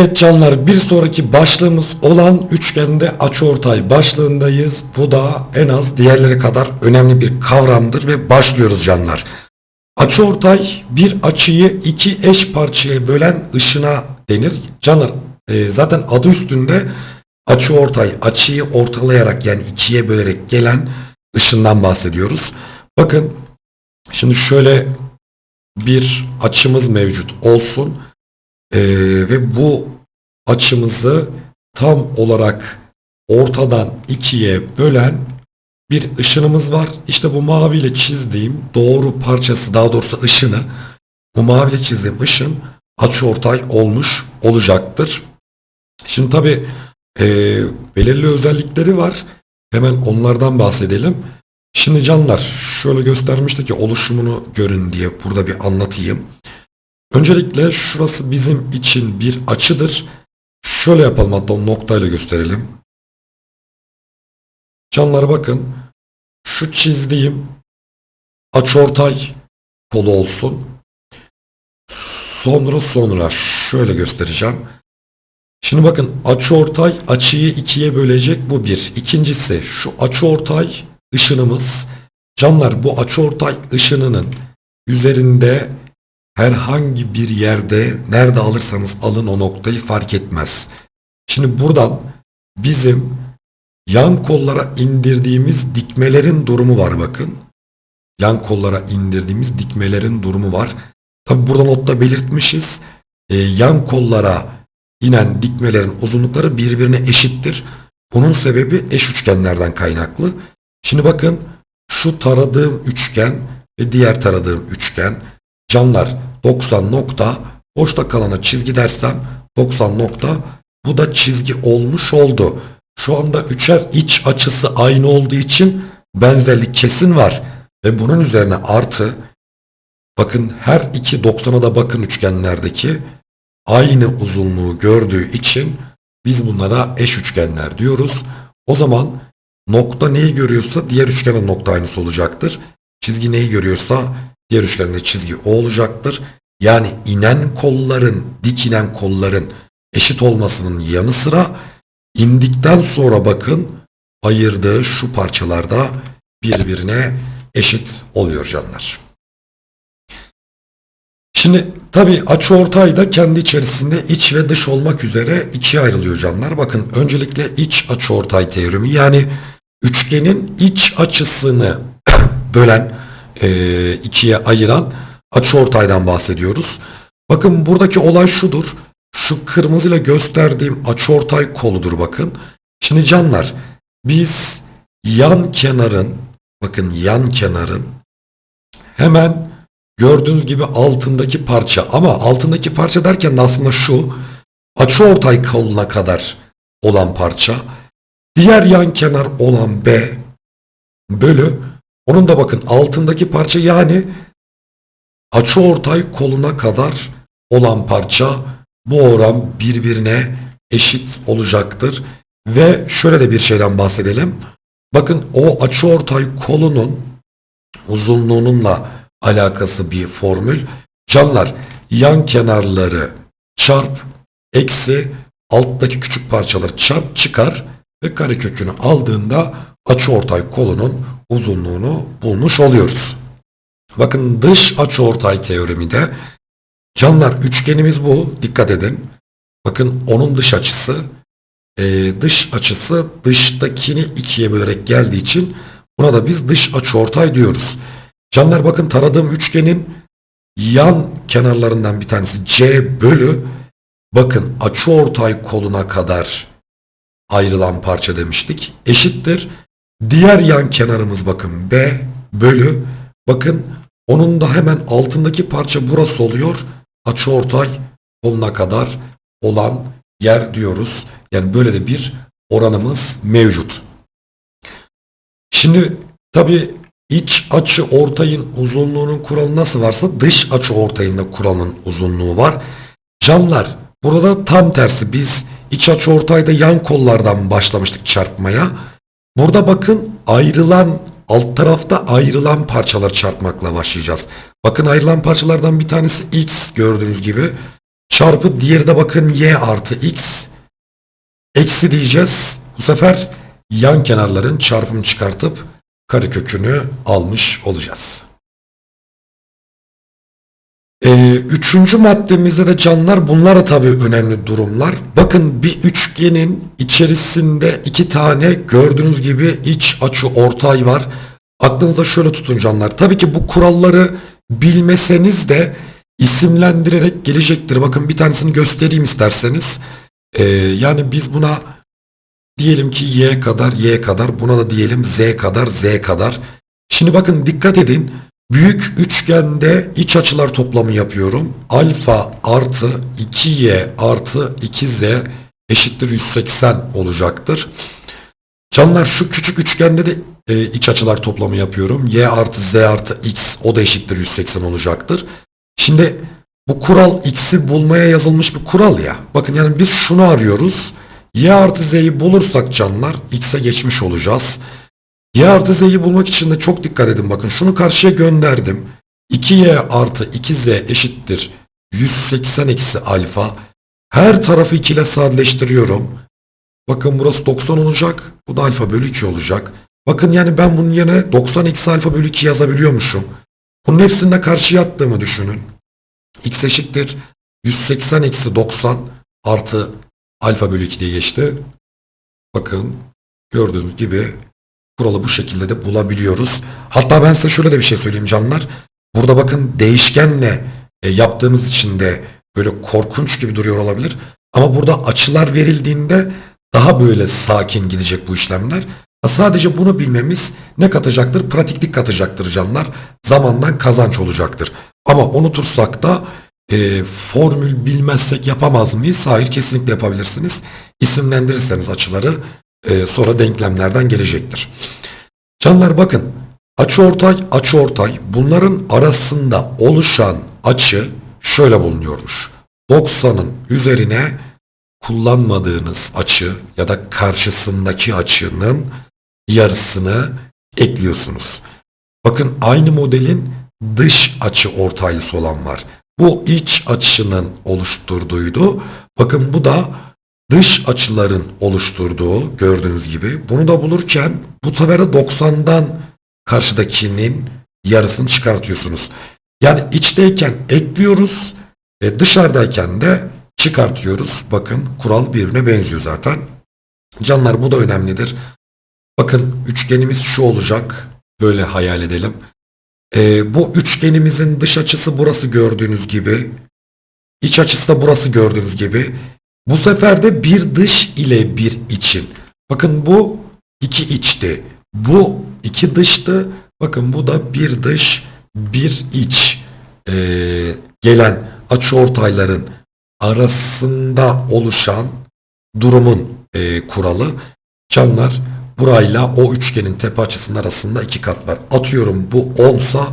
Evet canlar bir sonraki başlığımız olan üçgende açıortay başlığındayız. Bu da en az diğerleri kadar önemli bir kavramdır ve başlıyoruz canlar. Açıortay bir açıyı iki eş parçaya bölen ışına denir. Canlar e, zaten adı üstünde açıortay açıyı ortalayarak yani ikiye bölerek gelen ışından bahsediyoruz. Bakın şimdi şöyle bir açımız mevcut olsun. Ee, ve bu açımızı tam olarak ortadan ikiye bölen bir ışınımız var. İşte bu maviyle çizdiğim doğru parçası daha doğrusu ışını bu maviyle çizdiğim ışın açıortay olmuş olacaktır. Şimdi tabi belirli özellikleri var. Hemen onlardan bahsedelim. Şimdi canlar şöyle göstermişti ki oluşumunu görün diye burada bir anlatayım. Öncelikle şurası bizim için bir açıdır. Şöyle yapalım hatta o noktayla gösterelim. Canlara bakın. Şu çizdiğim açıortay kolu olsun. Sonra sonra şöyle göstereceğim. Şimdi bakın açıortay açıyı ikiye bölecek bu bir. İkincisi şu açıortay ışınımız. Canlar bu açıortay ışınının üzerinde herhangi bir yerde nerede alırsanız alın o noktayı fark etmez. Şimdi buradan bizim yan kollara indirdiğimiz dikmelerin durumu var bakın. Yan kollara indirdiğimiz dikmelerin durumu var. Tabi burada notta belirtmişiz. Ee, yan kollara inen dikmelerin uzunlukları birbirine eşittir. Bunun sebebi eş üçgenlerden kaynaklı. Şimdi bakın şu taradığım üçgen ve diğer taradığım üçgen canlar 90 nokta boşta kalana çizgi dersem 90 nokta bu da çizgi olmuş oldu. Şu anda üçer iç açısı aynı olduğu için benzerlik kesin var. Ve bunun üzerine artı bakın her iki 90'a da bakın üçgenlerdeki aynı uzunluğu gördüğü için biz bunlara eş üçgenler diyoruz. O zaman nokta neyi görüyorsa diğer üçgenin nokta aynısı olacaktır. Çizgi neyi görüyorsa diğer üçgende çizgi o olacaktır. Yani inen kolların, dik inen kolların eşit olmasının yanı sıra indikten sonra bakın ayırdığı şu parçalarda birbirine eşit oluyor canlar. Şimdi tabi açıortay da kendi içerisinde iç ve dış olmak üzere ikiye ayrılıyor canlar. Bakın öncelikle iç açıortay teoremi yani üçgenin iç açısını bölen e, ikiye ayıran açıortaydan bahsediyoruz. Bakın buradaki olay şudur. Şu kırmızıyla gösterdiğim açıortay koludur bakın. Şimdi canlar biz yan kenarın bakın yan kenarın hemen gördüğünüz gibi altındaki parça ama altındaki parça derken de aslında şu açıortay koluna kadar olan parça diğer yan kenar olan B bölü onun da bakın altındaki parça yani açıortay koluna kadar olan parça bu oran birbirine eşit olacaktır. Ve şöyle de bir şeyden bahsedelim. Bakın o açıortay kolunun uzunluğununla alakası bir formül. Canlar yan kenarları çarp eksi alttaki küçük parçaları çarp çıkar ve karekökünü aldığında açıortay kolunun uzunluğunu bulmuş oluyoruz. Bakın dış açıortay teoremi de canlar üçgenimiz bu. Dikkat edin. Bakın onun dış açısı e, dış açısı dıştakini ikiye bölerek geldiği için buna da biz dış açıortay diyoruz. Canlar bakın taradığım üçgenin yan kenarlarından bir tanesi C bölü bakın açıortay koluna kadar ayrılan parça demiştik. Eşittir. Diğer yan kenarımız bakın B bölü bakın onun da hemen altındaki parça burası oluyor. Açıortay koluna kadar olan yer diyoruz. Yani böyle de bir oranımız mevcut. Şimdi tabi iç açı ortayın uzunluğunun kuralı nasıl varsa dış açı ortayın da kuralın uzunluğu var. Camlar burada tam tersi biz iç açı ortayda yan kollardan başlamıştık çarpmaya. Burada bakın ayrılan alt tarafta ayrılan parçalar çarpmakla başlayacağız. Bakın ayrılan parçalardan bir tanesi x gördüğünüz gibi. çarpı diğeri de bakın y artı x eksi diyeceğiz. Bu sefer yan kenarların çarpımı çıkartıp karekökünü almış olacağız. Ee, üçüncü maddemizde de canlar bunlar da tabii önemli durumlar. Bakın bir üçgenin içerisinde iki tane gördüğünüz gibi iç açı ortay var. Aklınızda şöyle tutun canlar. Tabii ki bu kuralları bilmeseniz de isimlendirerek gelecektir. Bakın bir tanesini göstereyim isterseniz. Ee, yani biz buna diyelim ki y kadar y kadar buna da diyelim z kadar z kadar. Şimdi bakın dikkat edin. Büyük üçgende iç açılar toplamı yapıyorum. Alfa artı 2y artı 2z eşittir 180 olacaktır. Canlar şu küçük üçgende de e, iç açılar toplamı yapıyorum. y artı z artı x o da eşittir 180 olacaktır. Şimdi bu kural x'i bulmaya yazılmış bir kural ya. Bakın yani biz şunu arıyoruz. y artı z'yi bulursak canlar x'e geçmiş olacağız. Y artı z'yi bulmak için de çok dikkat edin bakın. Şunu karşıya gönderdim. 2y artı 2z eşittir 180 eksi alfa. Her tarafı 2 ile sadeleştiriyorum. Bakın burası 90 olacak. Bu da alfa bölü 2 olacak. Bakın yani ben bunun yerine 90 eksi alfa bölü 2 yazabiliyormuşum. Bunun hepsini de karşıya attığımı düşünün. x eşittir 180 eksi 90 artı alfa bölü 2 diye geçti. Bakın gördüğünüz gibi kuralı bu şekilde de bulabiliyoruz. Hatta ben size şöyle de bir şey söyleyeyim canlar. Burada bakın değişkenle e, yaptığımız için de böyle korkunç gibi duruyor olabilir. Ama burada açılar verildiğinde daha böyle sakin gidecek bu işlemler. Sadece bunu bilmemiz ne katacaktır? Pratiklik katacaktır canlar. Zamandan kazanç olacaktır. Ama unutursak da e, formül bilmezsek yapamaz mıyız? Hayır kesinlikle yapabilirsiniz. İsimlendirirseniz açıları e, sonra denklemlerden gelecektir. Canlar bakın açı ortay açı ortay bunların arasında oluşan açı şöyle bulunuyormuş. 90'ın üzerine kullanmadığınız açı ya da karşısındaki açının yarısını ekliyorsunuz. Bakın aynı modelin dış açı ortaylısı olan var. Bu iç açının oluşturduğuydu. Bakın bu da dış açıların oluşturduğu gördüğünüz gibi. Bunu da bulurken bu sefer de 90'dan karşıdakinin yarısını çıkartıyorsunuz. Yani içteyken ekliyoruz ve dışarıdayken de çıkartıyoruz. Bakın kural birbirine benziyor zaten. Canlar bu da önemlidir. Bakın üçgenimiz şu olacak. Böyle hayal edelim. Ee, bu üçgenimizin dış açısı burası gördüğünüz gibi. İç açısı da burası gördüğünüz gibi. Bu sefer de bir dış ile bir için. Bakın bu iki içti. Bu iki dıştı. Bakın bu da bir dış bir iç. Ee, gelen açıortayların arasında oluşan durumun e, kuralı. Canlar burayla o üçgenin tepe açısının arasında iki kat var. Atıyorum bu 10 sa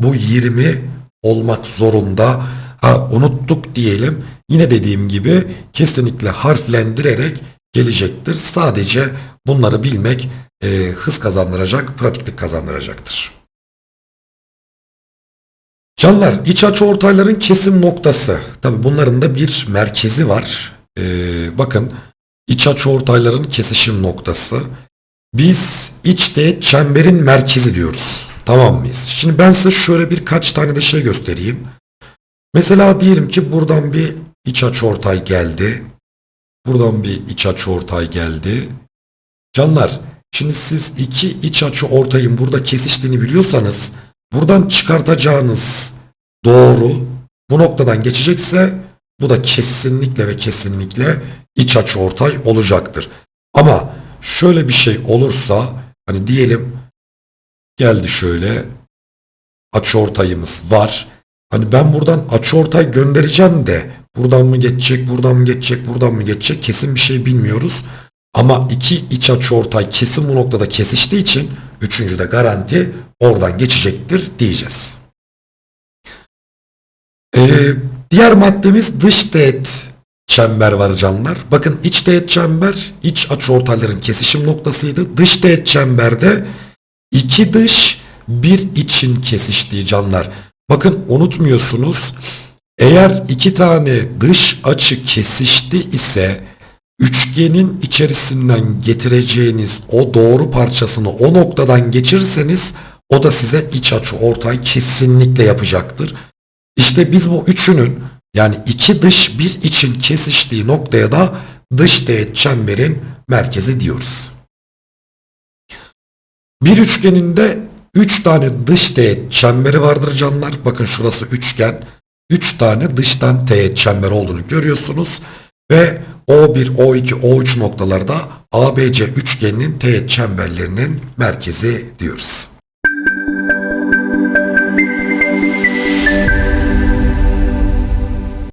bu 20 olmak zorunda. Ha unuttuk diyelim. Yine dediğim gibi kesinlikle harflendirerek gelecektir. Sadece bunları bilmek e, hız kazandıracak, pratiklik kazandıracaktır. Canlar iç açı ortayların kesim noktası. Tabi bunların da bir merkezi var. Ee, bakın iç açı ortayların kesişim noktası. Biz içte çemberin merkezi diyoruz. Tamam mıyız? Şimdi ben size şöyle birkaç tane de şey göstereyim. Mesela diyelim ki buradan bir iç açı ortay geldi. Buradan bir iç açı ortay geldi. Canlar şimdi siz iki iç açı ortayın burada kesiştiğini biliyorsanız buradan çıkartacağınız doğru bu noktadan geçecekse bu da kesinlikle ve kesinlikle iç açı ortay olacaktır. Ama şöyle bir şey olursa hani diyelim geldi şöyle açıortayımız var. Hani ben buradan açıortay göndereceğim de buradan mı geçecek, buradan mı geçecek, buradan mı geçecek kesin bir şey bilmiyoruz. Ama iki iç açıortay kesin bu noktada kesiştiği için üçüncü de garanti oradan geçecektir diyeceğiz. Ee, diğer maddemiz dış teğet çember var canlar. Bakın iç teğet çember iç açıortayların kesişim noktasıydı. Dış teğet çemberde iki dış bir için kesiştiği canlar. Bakın unutmuyorsunuz Eğer iki tane dış açı kesişti ise üçgenin içerisinden getireceğiniz o doğru parçasını o noktadan geçirirseniz o da size iç açı ortay kesinlikle yapacaktır. İşte biz bu üçünün yani iki dış bir için kesiştiği noktaya da dış teğet çemberin merkezi diyoruz. Bir üçgeninde 3 tane dış teğet çemberi vardır canlar. Bakın şurası üçgen. 3 tane dıştan teğet çember olduğunu görüyorsunuz. Ve O1, O2, O3 noktalarda ABC üçgeninin teğet çemberlerinin merkezi diyoruz.